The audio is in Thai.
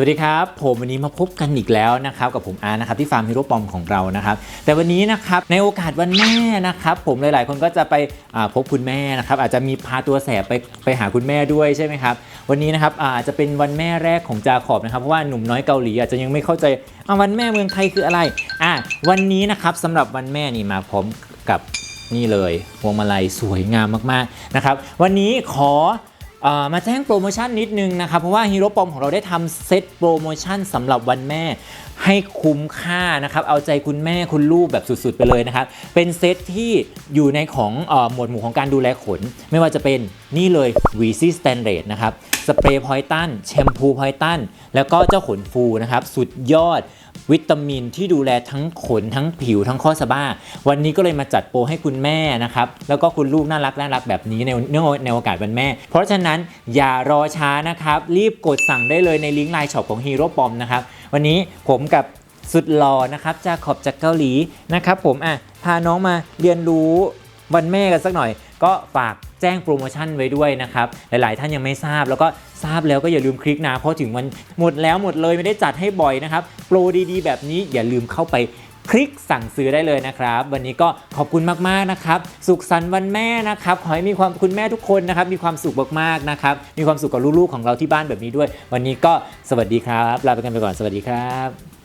วัสดีครับ ผมวันนี้มาพบกันอีกแล้วนะครับกับผมอาร์นะครับที่ฟาร์มฮีโร่ปอมของเรานะครับแต่วันนี้นะครับในโอกาสวันแม่นะครับผมหลาย ๆ คนก็จะไปพบคุณแม่นะครับอาจจะมีพาตัวแสบไปไปหาคุณแม่ด้วยใช่ไหมครับวันนี้นะครับอาจจะเป็นวันแม่แรกของจาขอบนะครับเพราะว่าหนุ่มน้อยเกาหลีอาจจะยังไม่เข้าใจวันแม่เมืองไทยคืออะไรอะวันนี้นะครับสำหรับวันแม่นี่มาพร้อมกับนี่เลยพวงมาลัยสวยงามมาก ๆ นะครับ วันนี้ขอ มาแจ้งโปรโมชั่นนิดนึงนะครับ เพราะว่าฮีโร่ปอมของเราได้ทำเซตโปรโมชั่นสำหรับวันแม่ให้คุ้มค่านะครับ เอาใจคุณแม่คุณลูกแบบสุดๆ ไปเลยนะครับ เป็นเซตที่อยู่ในของอหมวดหมู่ของการดูแลขน ไม่ว่าจะเป็นนี่เลย v c Standard นะครับ สเปรย์พอยตันแชมพูพอยตันแล้วก็เจ้าขนฟูนะครับ สุดยอดวิตามินที่ดูแลทั้งขนทั้งผิวทั้งข้อสะบ้า วันนี้ก็เลยมาจัดโปรให้คุณแม่นะครับ แล้วก็คุณลูกน่ารักน่ารักแบบนี้ในเนื่องในโอกาสวันแม่ เพราะฉะนั้นอย่ารอช้านะครับ รีบกดสั่งได้เลยในลิงก์ไลน์ช็อปของ Hero p o m นะครับ วันนี้ผมกับสุดหล่อนะครับจากขอบจากเกาหลีนะครับผมอะพาน้องมาเรียนรู้วันแม่กันสักหน่อย ก็ฝากแจ้งโปรโมชั่นไว้ด้วยนะครับ หลายๆ ท่านยังไม่ทราบ แล้วก็ทราบแล้วก็อย่าลืมคลิกนะเพราะถึงวันหมดแล้วหมดเลยไม่ได้จัดให้บ่อยนะครับ โปรดีๆ แบบนี้อย่าลืมเข้าไป คลิกสั่งซื้อได้เลยนะครับ วันนี้ก็ขอบคุณมากๆนะครับสุขสันต์วันแม่นะครับขอให้มีความคุณแม่ทุกคนนะครับมีความสุขมากๆนะครับมีความสุขกับลูกๆของเราที่บ้านแบบนี้ด้วย วันนี้ก็สวัสดีครับลาไปกันไปก่อนสวัสดีครับ